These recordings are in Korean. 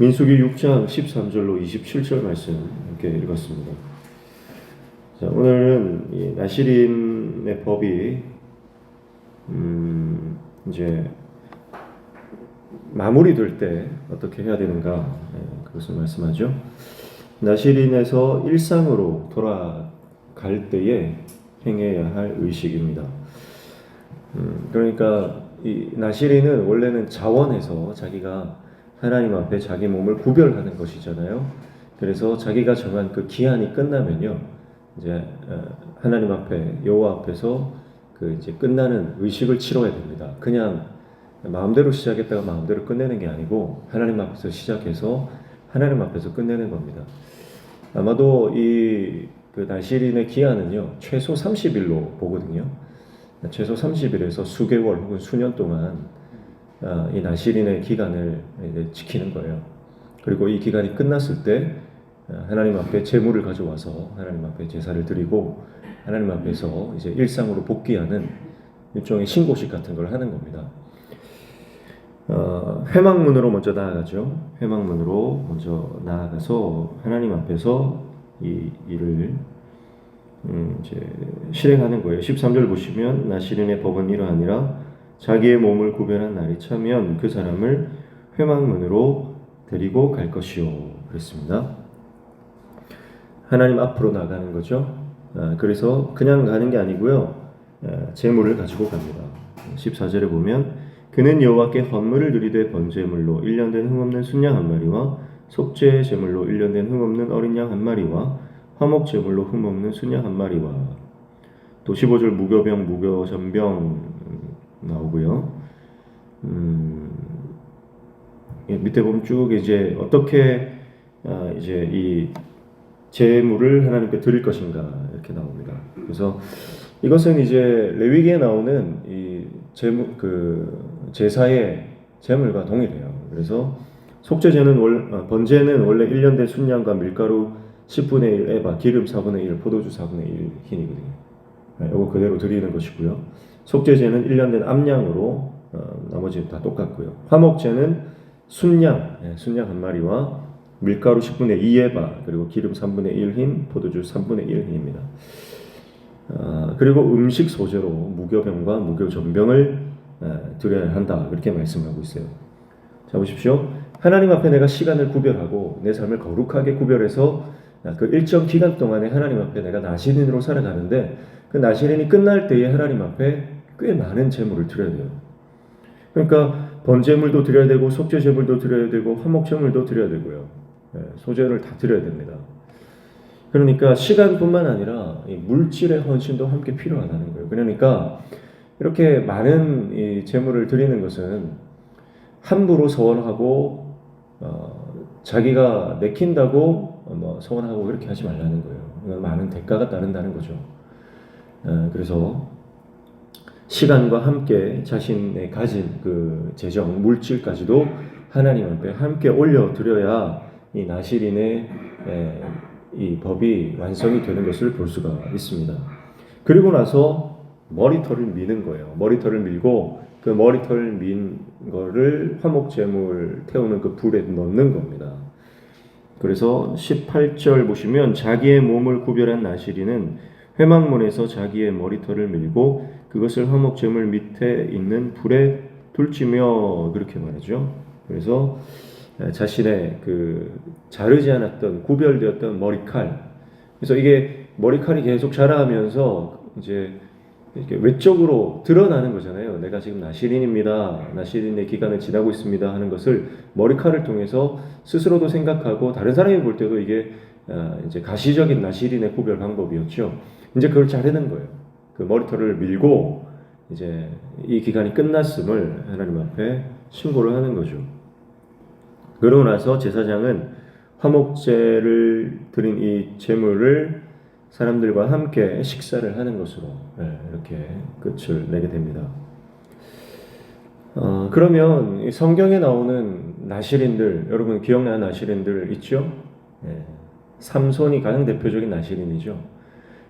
민수기 6장 13절로 27절 말씀 함께 읽었습니다. 자, 오늘은 이 나시린의 법이 음, 이제 마무리될 때 어떻게 해야 되는가 예, 그것을 말씀하죠. 나시린에서 일상으로 돌아갈 때에 행해야 할 의식입니다. 음, 그러니까 이 나시린은 원래는 자원에서 자기가 하나님 앞에 자기 몸을 구별하는 것이잖아요. 그래서 자기가 정한 그 기한이 끝나면요, 이제 어, 하나님 앞에 여호와 앞에서 그 이제 끝나는 의식을 치러야 됩니다. 그냥 마음대로 시작했다가 마음대로 끝내는 게 아니고 하나님 앞에서 시작해서 하나님 앞에서 끝내는 겁니다. 아마도 이그 나시린의 기한은요 최소 30일로 보거든요. 최소 30일에서 수개월 혹은 수년 동안 아, 이 나시린의 기간을 지키는 거예요. 그리고 이 기간이 끝났을 때 아, 하나님 앞에 제물을 가져와서 하나님 앞에 제사를 드리고 하나님 앞에서 이제 일상으로 복귀하는 일종의 신고식 같은 걸 하는 겁니다. 어, 회막문으로 먼저 나아가죠. 회막문으로 먼저 나아가서 하나님 앞에서 이 일을 음, 이제 실행하는 거예요. 13절 보시면 나시린의 법은 이러하니라 자기의 몸을 구별한 날이 차면 그 사람을 회막문으로 데리고 갈 것이요. 그랬습니다. 하나님 앞으로 나가는 거죠. 아, 그래서 그냥 가는 게 아니고요. 아, 재물을 가지고 갑니다. 14절에 보면 그는 여호와께 헌물을 드리되 번제물로 1년 된 흠없는 순양 한 마리와 속죄 제물로 1년 된 흠없는 어린 양 한 마리와 화목 제물로 흠없는 순양 한 마리와 또 15절 무교병 무교전병 나오고요. 음, 예, 밑에 보면 쭉 이제 어떻게 아, 이제 이 제물을 하나님께 드릴 것인가 이렇게 나옵니다. 그래서 이것은 이제 레위기에 나오는 이 제물 그 제사의 제물과 동일해요. 그래서 속죄제는 월 아, 번제는 원래 1년 된 순양과 밀가루 10분의 1 에바, 기름 4분의 1, 포도주 4분의 1 흰이거든요. 네, 이거 그대로 드리는 것이고요. 속죄제는 1년 된 암양으로 어, 나머지 다 똑같고요. 화목제는 순양, 예, 순양 한 마리와 밀가루 10분의 2에바 그리고 기름 3분의 1 흰, 포도주 3분의 1 흰입니다. 아, 그리고 음식 소재로 무교병과 무교전병을 아, 드려야 한다 그렇게 말씀하고 있어요. 자 보십시오. 하나님 앞에 내가 시간을 구별하고 내 삶을 거룩하게 구별해서 아, 그 일정 기간 동안에 하나님 앞에 내가 나시린으로 살아가는데 그 나시린이 끝날 때에 하나님 앞에 꽤 많은 제물을 드려야 돼요. 그러니까 번제물도 드려야 되고 속죄 제물도 드려야 되고 화목 제물도 드려야 되고요. 예, 소재를 다 드려야 됩니다. 그러니까 시간뿐만 아니라 이 물질의 헌신도 함께 필요하다는 거예요. 그러니까 이렇게 많은 이 제물을 드리는 것은 함부로 서원하고 어, 자기가 내킨다고 뭐 서원하고 그렇게 하지 말라는 거예요. 많은 대가가 따른다는 거죠. 어, 그래서 시간과 함께 자신의 가진 그 재정 물질까지도 하나님 앞에 함께 올려 드려야 이 나시린의 에, 이 법이 완성이 되는 것을 볼 수가 있습니다. 그리고 나서 머리털을 미는 거예요. 머리털을 밀고 그 머리털 민 거를 화목제물 태우는 그 불에 넣는 겁니다. 그래서 18절 보시면 자기의 몸을 구별한 나시리는 회막문에서 자기의 머리털을 밀고 그것을 화목제물 밑에 있는 불에 둘지며 그렇게 말하죠. 그래서 자신의 그 자르지 않았던 구별되었던 머리칼. 그래서 이게 머리칼이 계속 자라면서 이제 이렇게 외적으로 드러나는 거잖아요. 내가 지금 나시린입니다. 나시린의 기간을 지나고 있습니다. 하는 것을 머리칼을 통해서 스스로도 생각하고 다른 사람이 볼 때도 이게 이제 가시적인 나시린의 구별 방법이었죠. 이제 그걸 자르는 거예요. 그 머리털을 밀고 이제 이 기간이 끝났음을 하나님 앞에 신고를 하는 거죠. 그러고 나서 제사장은 화목제를 드린 이 제물을 사람들과 함께 식사를 하는 것으로 네, 이렇게 끝을 내게 됩니다. 어, 그러면 성경에 나오는 나시린들 여러분 기억나는 나시린들 있죠? 네, 삼손이 가장 대표적인 나시린이죠.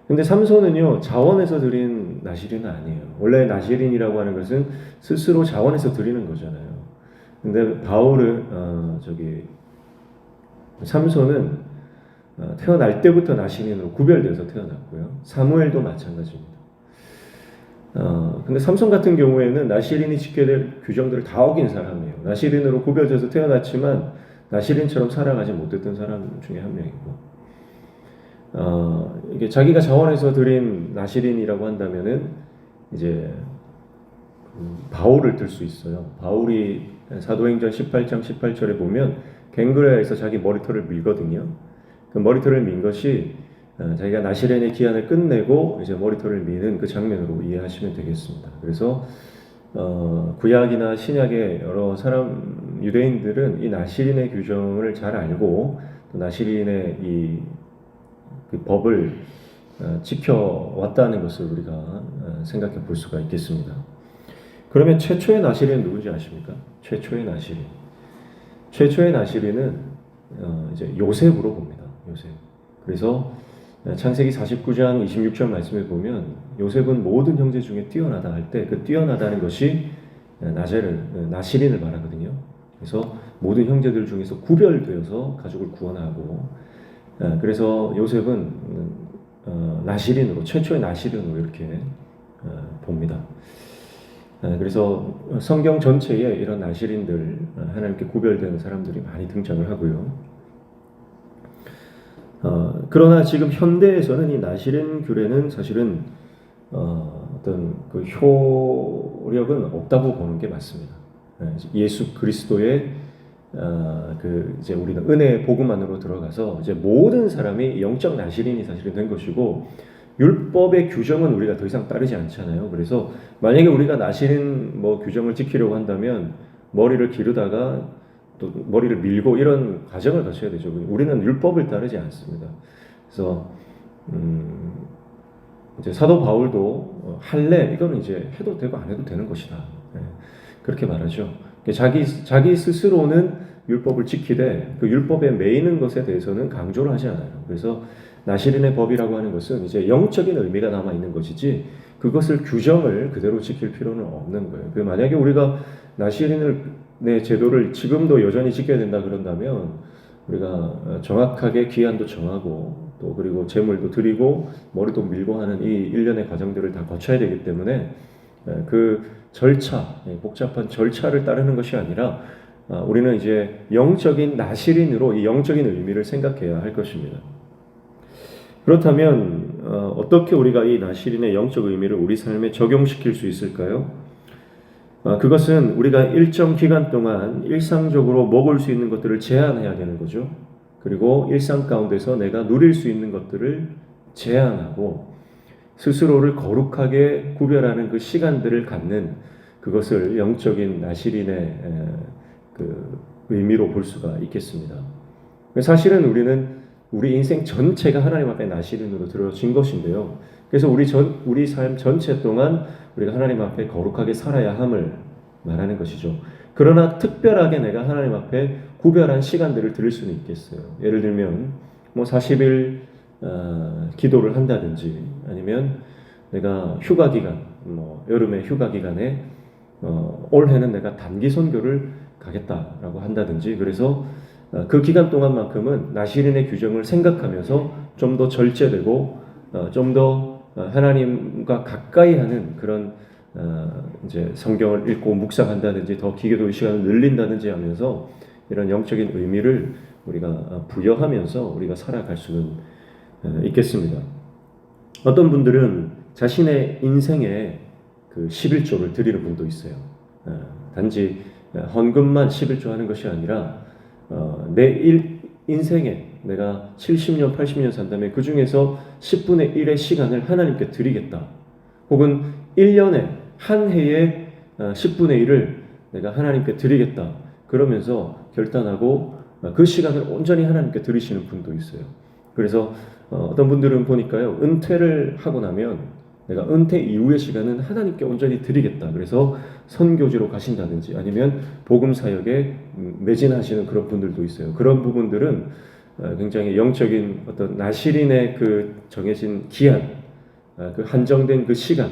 근데 삼손은요 자원에서 드린 나시린은 아니에요. 원래 나시린이라고 하는 것은 스스로 자원에서 드리는 거잖아요. 근데 바울은 어, 저기 삼손은 어, 태어날 때부터 나신인으로 구별돼서 태어났고요. 사무엘도 마찬가지입니다. 어, 근데 삼손 같은 경우에는 나시린이 지켜야 될 규정들을 다 어긴 사람이에요. 나시린으로 구별돼서 태어났지만 나시린처럼 살아가지 못했던 사람 중에 한 명이고, 어, 이게 자기가 자원해서 드린 나시린이라고 한다면은 이제 그 바울을 들 수 있어요. 바울이 사도행전 18장 18절에 보면 갱그레에서 자기 머리털을 밀거든요. 그 머리털을 민 것이 어, 자기가 나시렌의 기한을 끝내고 이제 머리털을 미는 그 장면으로 이해하시면 되겠습니다. 그래서 어, 구약이나 신약의 여러 사람 유대인들은 이 나시린의 규정을 잘 알고 또 나시린의 이 그 법을 어, 지켜왔다는 것을 우리가 어, 생각해 볼 수가 있겠습니다. 그러면 최초의 나시린은 누군지 아십니까? 최초의 나시린. 최초의 나시린은 어, 이제 요셉으로 봅니다. 요셉. 그래서 창세기 49장 26절 말씀에 보면 요셉은 모든 형제 중에 뛰어나다 할 때 그 뛰어나다는 것이 나제를 나시린을 말하거든요. 그래서 모든 형제들 중에서 구별되어서 가족을 구원하고 어, 그래서 요셉은 어, 나시린으로 최초의 나시린으로 이렇게 어, 봅니다. 그래서 성경 전체에 이런 나시린들 하나님께 구별되는 사람들이 많이 등장을 하고요. 어, 그러나 지금 현대에서는 이 나시린 규례는 사실은 어, 어떤 그 효력은 없다고 보는 게 맞습니다. 예수 그리스도의 어, 그 이제 우리가 은혜 복음 안으로 들어가서 이제 모든 사람이 영적 나시린이 사실은 된 것이고 율법의 규정은 우리가 더 이상 따르지 않잖아요. 그래서 만약에 우리가 나시린 뭐 규정을 지키려고 한다면 머리를 기르다가 또 머리를 밀고 이런 과정을 거쳐야 되죠. 우리는 율법을 따르지 않습니다. 그래서 음 이제 사도 바울도 어, 할래 이거는 이제 해도 되고 안 해도 되는 것이다. 네. 그렇게 말하죠. 자기 자기 스스로는 율법을 지키되 그 율법에 매이는 것에 대해서는 강조를 하지 않아요. 그래서 나시린의 법이라고 하는 것은 이제 영적인 의미가 남아 있는 것이지 그것을 규정을 그대로 지킬 필요는 없는 거예요. 그 만약에 우리가 나시린을 내 제도를 지금도 여전히 지켜야 된다 그런다면 우리가 정확하게 기한도 정하고 또 그리고 재물도 드리고 머리도 밀고 하는 이 일련의 과정들을 다 거쳐야 되기 때문에 그 절차, 복잡한 절차를 따르는 것이 아니라 아, 우리는 이제 영적인 나시린으로 이 영적인 의미를 생각해야 할 것입니다. 그렇다면 어, 어떻게 우리가 이 나시린의 영적 의미를 우리 삶에 적용시킬 수 있을까요? 어, 그것은 우리가 일정 기간 동안 일상적으로 먹을 수 있는 것들을 제한해야 되는 거죠. 그리고 일상 가운데서 내가 누릴 수 있는 것들을 제한하고 스스로를 거룩하게 구별하는 그 시간들을 갖는 그것을 영적인 나시린의 그 의미로 볼 수가 있겠습니다. 사실은 우리는 우리 인생 전체가 하나님 앞에 나시린으로 들어진 것인데요. 그래서 우리 전 우리 삶 전체 동안 우리가 하나님 앞에 거룩하게 살아야 함을 말하는 것이죠. 그러나 특별하게 내가 하나님 앞에 구별한 시간들을 들을 수는 있겠어요. 예를 들면 뭐 40일 어, 기도를 한다든지 아니면 내가 휴가 기간 뭐 여름에 휴가 기간에 어, 올해는 내가 단기 선교를 가겠다라고 한다든지 그래서 어, 그 기간 동안만큼은 나시린의 규정을 생각하면서 좀 더 절제되고 어, 좀더 어, 하나님과 가까이 하는 그런 어, 이제 성경을 읽고 묵상한다든지 더 기도의 시간을 늘린다든지 하면서 이런 영적인 의미를 우리가 어, 부여하면서 우리가 살아갈 수는 있겠습니다. 어떤 분들은 자신의 인생에 그 11조를 드리는 분도 있어요. 단지 헌금만 11조 하는 것이 아니라 내 일, 인생에 내가 70년, 80년 산다면 그 중에서 10분의 1의 시간을 하나님께 드리겠다. 혹은 1년에, 한 해에 10분의 어, 1을 내가 하나님께 드리겠다. 그러면서 결단하고 어, 그 시간을 온전히 하나님께 드리시는 분도 있어요. 그래서 어, 어떤 분들은 보니까요, 은퇴를 하고 나면 내가 은퇴 이후의 시간은 하나님께 온전히 드리겠다. 그래서 선교지로 가신다든지 아니면 복음 사역에 음, 매진하시는 그런 분들도 있어요. 그런 부분들은 어, 굉장히 영적인 어떤 나시린의 그 정해진 기한, 어, 그 한정된 그 시간,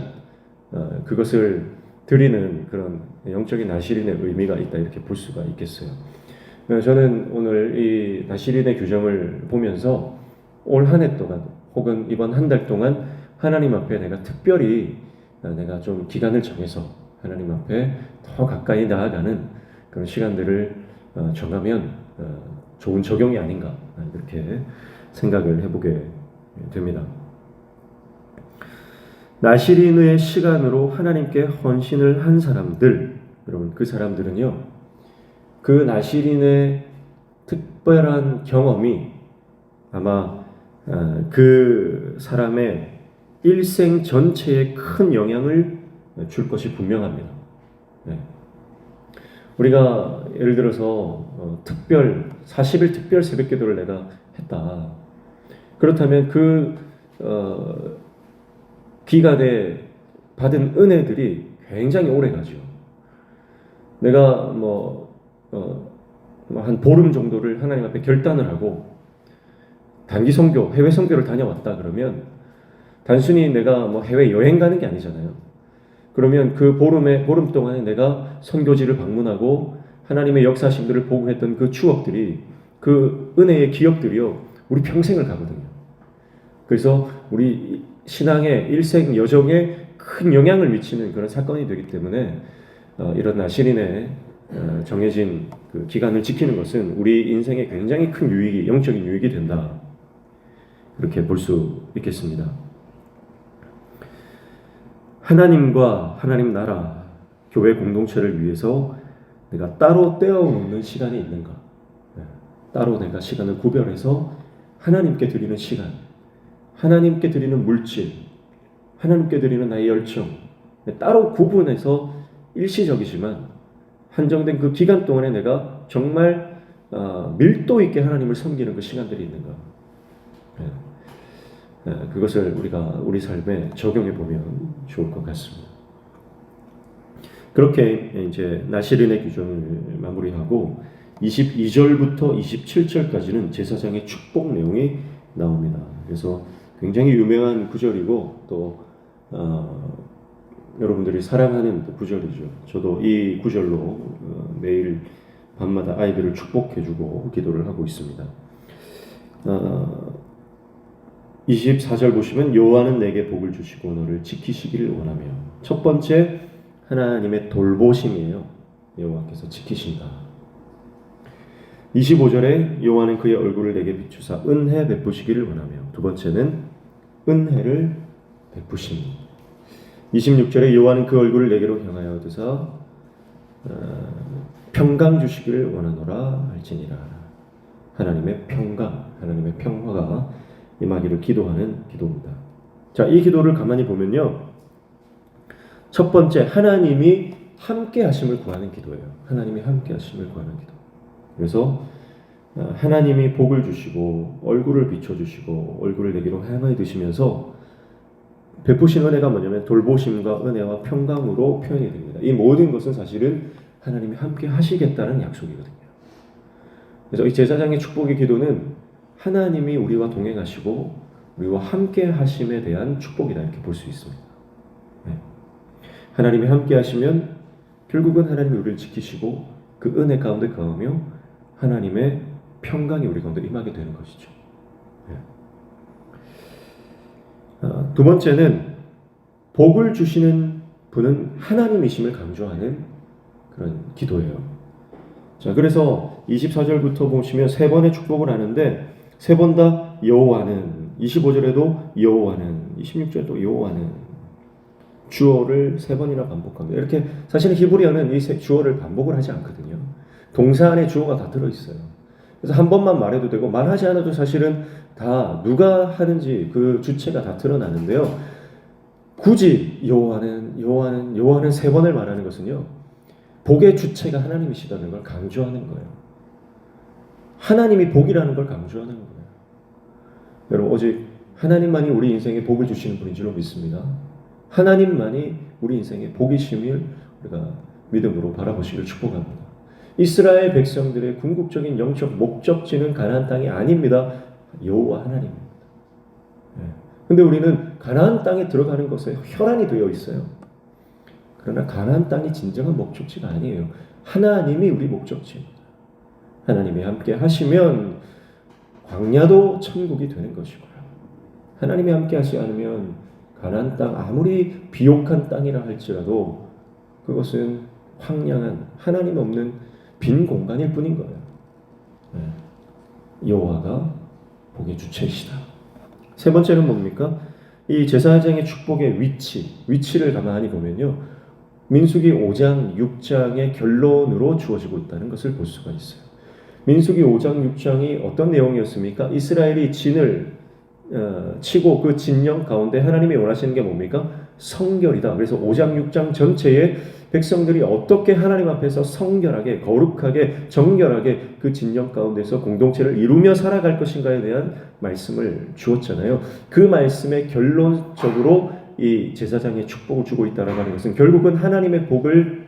어, 그것을 드리는 그런 영적인 나시린의 의미가 있다 이렇게 볼 수가 있겠어요. 어, 저는 오늘 이 나시린의 규정을 보면서 올 한 해 동안 혹은 이번 한 달 동안 하나님 앞에 내가 특별히 어, 내가 좀 기간을 정해서 하나님 앞에 더 가까이 나아가는 그런 시간들을 어, 정하면 어, 좋은 적용이 아닌가 이렇게 생각을 해보게 됩니다. 나시린의 시간으로 하나님께 헌신을 한 사람들, 여러분 그 사람들은요, 그 나시린의 특별한 경험이 아마 아, 그 사람의 일생 전체에 큰 영향을 줄 것이 분명합니다. 네. 우리가 예를 들어서 어, 특별 40일 특별 새벽 기도를 내가 했다. 그렇다면 그 어, 기간에 받은 은혜들이 굉장히 오래 가죠. 내가 뭐, 어, 뭐한 보름 정도를 하나님 앞에 결단을 하고 단기 선교, 해외 선교를 다녀왔다 그러면 단순히 내가 뭐 해외 여행 가는 게 아니잖아요. 그러면 그 보름에 보름 동안에 내가 선교지를 방문하고 하나님의 역사심들을 보고 했던 그 추억들이 그 은혜의 기억들이요 우리 평생을 가거든요. 그래서 우리 신앙의 일생 여정에 큰 영향을 미치는 그런 사건이 되기 때문에 어, 이런 나시린의 어, 정해진 그 기간을 지키는 것은 우리 인생에 굉장히 큰 유익이 영적인 유익이 된다. 그렇게 볼 수 있겠습니다. 하나님과 하나님 나라, 교회 공동체를 위해서 내가 따로 떼어놓는 시간이 있는가? 네. 따로 내가 시간을 구별해서 하나님께 드리는 시간, 하나님께 드리는 물질, 하나님께 드리는 나의 열정, 네, 따로 구분해서 일시적이지만 한정된 그 기간 동안에 내가 정말 어, 밀도 있게 하나님을 섬기는 그 시간들이 있는가? 네. 네, 그것을 우리가 우리 삶에 적용해 보면 좋을 것 같습니다. 그렇게 이제 나시린의 규정을 마무리하고 22절부터 27절까지는 제사장의 축복 내용이 나옵니다. 그래서 굉장히 유명한 구절이고 또 어, 여러분들이 사랑하는 구절이죠. 저도 이 구절로 어, 매일 밤마다 아이들을 축복해주고 기도를 하고 있습니다. 어, 24절 보시면 여호와는 내게 복을 주시고 너를 지키시기를 원하며 첫 번째 하나님의 돌보심이에요. 여호와께서 지키신다. 25절에 여호와는 그의 얼굴을 내게 비추사 은혜 베푸시기를 원하며 두 번째는 은혜를 베푸십니다. 26절에 여호와는 그 얼굴을 내게로 향하여 드사 어, 평강 주시기를 원하노라 할지니라. 하나님의 평강, 하나님의 평화가 임하기를 기도하는 기도입니다. 자, 이 기도를 가만히 보면요. 첫 번째, 하나님이 함께 하심을 구하는 기도예요. 하나님이 함께 하심을 구하는 기도. 그래서 어, 하나님이 복을 주시고 얼굴을 비춰 주시고 얼굴을 내기로 향하여 드시면서 베푸신 은혜가 뭐냐면 돌보심과 은혜와 평강으로 표현이 됩니다. 이 모든 것은 사실은 하나님이 함께 하시겠다는 약속이거든요. 그래서 이 제사장의 축복의 기도는 하나님이 우리와 동행하시고 우리와 함께 하심에 대한 축복이다 이렇게 볼 수 있습니다. 네. 하나님이 함께 하시면 결국은 하나님이 우리를 지키시고 그 은혜 가운데 거하며 하나님의 평강이 우리 가운데 임하게 되는 것이죠. 네. 어, 두 번째는 복을 주시는 분은 하나님이심을 강조하는 그런 기도예요. 자, 그래서 24절부터 보시면 세 번의 축복을 하는데 세 번 다 여호와는 25절에도 여호와는 26절에도 여호와는 주어를 세 번이나 반복합니다. 이렇게 사실은 히브리어는 이 주어를 반복을 하지 않거든요. 동사 안에 주어가 다 들어 있어요. 그래서 한 번만 말해도 되고 말하지 않아도 사실은 다 누가 하는지 그 주체가 다 드러나는데요. 굳이 여호와는 여호와는 여호와는 세 번을 말하는 것은요. 복의 주체가 하나님이시다는 걸 강조하는 거예요. 하나님이 복이라는 걸 강조하는 거예요. 여러분 오직 하나님만이 우리 인생에 복을 주시는 분인 줄로 믿습니다. 하나님만이 우리 인생에 복이심을 우리가 믿음으로 바라보시길 축복합니다. 이스라엘 백성들의 궁극적인 영적 목적지는 가나안 땅이 아닙니다. 여호와 하나님입니다. 네. 근데 우리는 가나안 땅에 들어가는 것에 혈안이 되어 있어요. 그러나 가나안 땅이 진정한 목적지가 아니에요. 하나님이 우리 목적지입니다. 하나님이 함께 하시면 광야도 천국이 되는 것이고요. 하나님이 함께 하지 않으면 가나안 땅 아무리 비옥한 땅이라 할지라도 그것은 황량한 하나님 없는 빈 공간일 뿐인 거예요. 네. 여호와가 복의 주체이시다. 세 번째는 뭡니까? 이 제사장의 축복의 위치, 위치를 가만히 보면요. 민수기 5장, 6장의 결론으로 주어지고 있다는 것을 볼 수가 있어요. 민수기 5장, 6장이 어떤 내용이었습니까? 이스라엘이 진을 어, 치고 그 진영 가운데 하나님이 원하시는 게 뭡니까? 성결이다. 그래서 5장, 6장 전체에 백성들이 어떻게 하나님 앞에서 성결하게, 거룩하게, 정결하게 그 진영 가운데서 공동체를 이루며 살아갈 것인가에 대한 말씀을 주었잖아요. 그 말씀의 결론적으로 이 제사장의 축복을 주고 있다라고 하는 것은 결국은 하나님의 복을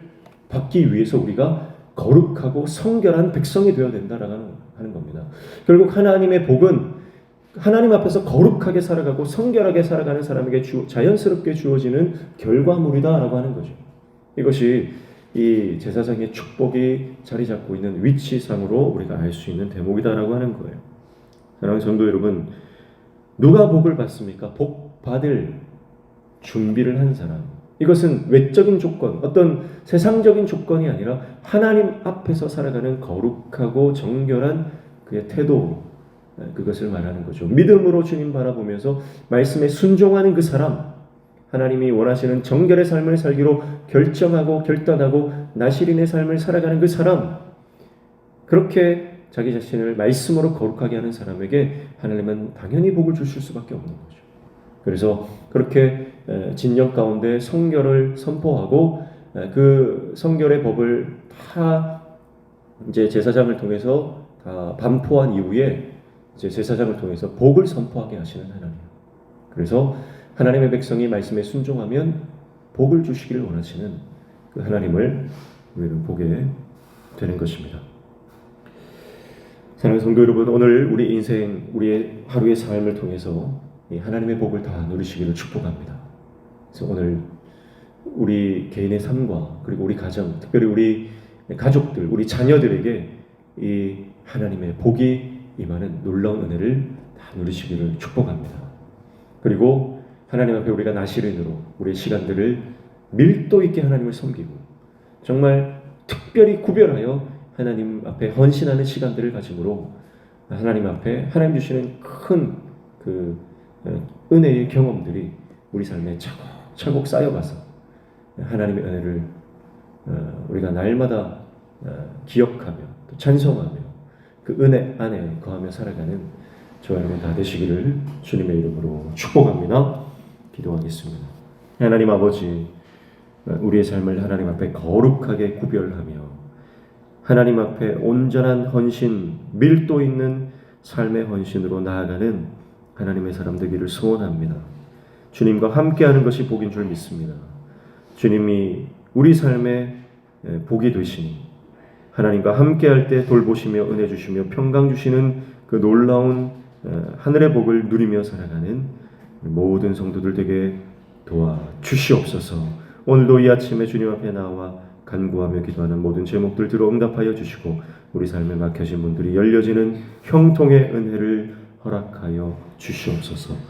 받기 위해서 우리가 거룩하고 성결한 백성이 되어야 된다라고 하는 겁니다. 결국 하나님의 복은 하나님 앞에서 거룩하게 살아가고 성결하게 살아가는 사람에게 주, 자연스럽게 주어지는 결과물이다라고 하는 거죠. 이것이 이 제사장의 축복이 자리 잡고 있는 위치상으로 우리가 알 수 있는 대목이다라고 하는 거예요. 사랑하는 성도 여러분, 누가 복을 받습니까? 복 받을 준비를 한 사람. 이것은 외적인 조건, 어떤 세상적인 조건이 아니라 하나님 앞에서 살아가는 거룩하고 정결한 그의 태도, 그것을 말하는 거죠. 믿음으로 주님 바라보면서 말씀에 순종하는 그 사람, 하나님이 원하시는 정결의 삶을 살기로 결정하고 결단하고 나시린의 삶을 살아가는 그 사람, 그렇게 자기 자신을 말씀으로 거룩하게 하는 사람에게 하나님은 당연히 복을 주실 수밖에 없는 거죠. 그래서 그렇게 진영 가운데 성결을 선포하고 그 성결의 법을 다 이제 제사장을 통해서 다 반포한 이후에 이제 제사장을 통해서 복을 선포하게 하시는 하나님. 그래서 하나님의 백성이 말씀에 순종하면 복을 주시기를 원하시는 그 하나님을 우리는 보게 되는 것입니다. 사랑하는 성도 여러분, 오늘 우리 인생, 우리의 하루의 삶을 통해서 하나님의 복을 다 누리시기를 축복합니다. 그래서 오늘 우리 개인의 삶과 그리고 우리 가정, 특별히 우리 가족들, 우리 자녀들에게 이 하나님의 복이 임하는 놀라운 은혜를 다 누리시기를 축복합니다. 그리고 하나님 앞에 우리가 나시른으로 우리의 시간들을 밀도 있게 하나님을 섬기고 정말 특별히 구별하여 하나님 앞에 헌신하는 시간들을 가짐으로 하나님 앞에 하나님 주시는 큰 그 은혜의 경험들이 우리 삶에 차곡 차곡 쌓여가서 하나님의 은혜를 어, 우리가 날마다 어, 기억하며 또 찬송하며 그 은혜 안에 거하며 살아가는 저와 여러분 다 되시기를 주님의 이름으로 축복합니다. 기도하겠습니다. 하나님 아버지, 우리의 삶을 하나님 앞에 거룩하게 구별하며 하나님 앞에 온전한 헌신, 밀도 있는 삶의 헌신으로 나아가는 하나님의 사람 되기를 소원합니다. 주님과 함께하는 것이 복인 줄 믿습니다. 주님이 우리 삶의 복이 되시니 하나님과 함께할 때 돌보시며 은혜 주시며 평강 주시는 그 놀라운 하늘의 복을 누리며 살아가는 모든 성도들 되게 도와 주시옵소서. 오늘도 이 아침에 주님 앞에 나와 간구하며 기도하는 모든 제목들 들어 응답하여 주시고 우리 삶에 막혀진 분들이 열려지는 형통의 은혜를 허락하여 주시옵소서.